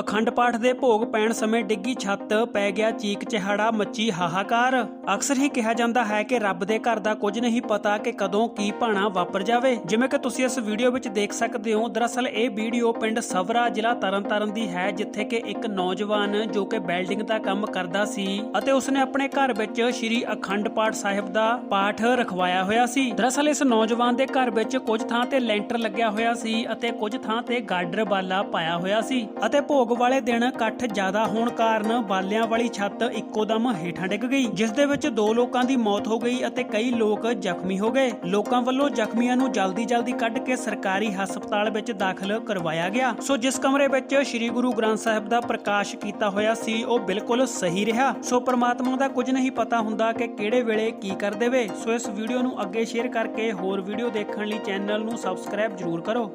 ਅਖੰਡ ਪਾਠ ਦੇ ਭੋਗ ਪੈਣ ਸਮੇਂ ਡਿੱਗੀ ਛੱਤ ਪੈ ਗਿਆ ਚੀਕ ਚਿਹਾੜਾ, ਮੱਚੀ ਹਾਹਾਕਾਰ। ਅਕਸਰ ਹੀ ਕਿਹਾ ਜਾਂਦਾ ਹੈ ਕਿ ਰੱਬ ਦੇ ਘਰ ਦਾ ਕੁਝ ਨਹੀਂ ਪਤਾ ਕਿ ਕਦੋਂ ਕੀ ਭਾਣਾ ਵਾਪਰ ਜਾਵੇ। ਜਿਵੇਂ ਕਿ ਤੁਸੀਂ ਇਸ ਵੀਡੀਓ ਵਿੱਚ ਦੇਖ ਸਕਦੇ ਹੋ, ਦਰਅਸਲ ਇਹ ਵੀਡੀਓ ਪਿੰਡ ਸਵਰਾ ਜ਼ਿਲ੍ਹਾ ਤਰਨਤਾਰਨ ਦੀ ਹੈ, ਜਿੱਥੇ ਕਿ ਇੱਕ ਨੌਜਵਾਨ ਜੋ ਕਿ ਬਿਲਡਿੰਗ ਦਾ ਕੰਮ ਕਰਦਾ ਸੀ ਅਤੇ ਉਸਨੇ ਆਪਣੇ ਘਰ ਵਿੱਚ ਸ੍ਰੀ ਅਖੰਡ ਪਾਠ ਸਾਹਿਬ ਦਾ ਪਾਠ ਰਖਵਾਇਆ ਹੋਇਆ ਸੀ। ਦਰਅਸਲ ਇਸ ਨੌਜਵਾਨ ਦੇ ਘਰ ਵਿੱਚ ਕੁਝ ਥਾਂ ਤੇ ਲੈਂਟਰ ਲੱਗਿਆ ਹੋਇਆ ਸੀ ਅਤੇ ਕੁਝ ਥਾਂ ਤੇ ਗਾਡਰ ਬਾਲਾ ਪਾਇਆ ਹੋਇਆ ਸੀ ਅਤੇ ਭੋਗ ਵਾਲੇ ਦਿਨ ਇਕੱਠ ਜ਼ਿਆਦਾ ਹੋਣ ਕਾਰਨ ਬਾਲਿਆਂ ਵਾਲੀ ਛੱਤ ਇੱਕੋ ਦਮ ਹੇਠਾਂ ਡਿੱਗ ਗਈ, ਜਿਸ ਦੇ ਵਿੱਚ ਦੋ ਲੋਕਾਂ ਦੀ ਮੌਤ ਹੋ ਗਈ ਅਤੇ ਕਈ ਲੋਕ ਜ਼ਖਮੀ ਹੋ ਗਏ। ਲੋਕਾਂ ਵੱਲੋਂ ਜ਼ਖਮੀਆਂ ਨੂੰ ਜਲਦੀ-ਜਲਦੀ ਕੱਢ ਕੇ ਸਰਕਾਰੀ ਹਸਪਤਾਲ ਵਿੱਚ ਦਾਖਲ ਕਰਵਾਇਆ ਗਿਆ। ਸੋ ਜਿਸ ਕਮਰੇ ਵਿੱਚ ਸ੍ਰੀ ਗੁਰੂ ਗ੍ਰੰਥ ਸਾਹਿਬ ਦਾ ਪ੍ਰਕਾਸ਼ ਕੀਤਾ ਹੋਇਆ ਸੀ, ਉਹ ਬਿਲਕੁਲ ਸਹੀ ਰਿਹਾ। ਸੋ ਪ੍ਰਮਾਤਮਾ ਦਾ ਕੁਝ ਨਹੀਂ ਪਤਾ ਹੁੰਦਾ ਕਿ ਕਿਹੜੇ ਵੇਲੇ ਕੀ ਕਰ ਦੇਵੇ। ਸੋ ਇਸ ਵੀਡੀਓ ਨੂੰ ਅੱਗੇ ਸ਼ੇਅਰ ਕਰਕੇ ਹੋਰ ਵੀਡੀਓ ਦੇਖਣ ਲਈ ਚੈਨਲ ਨੂੰ ਸਬਸਕ੍ਰਾਈਬ ਜ਼ਰੂਰ ਕਰੋ।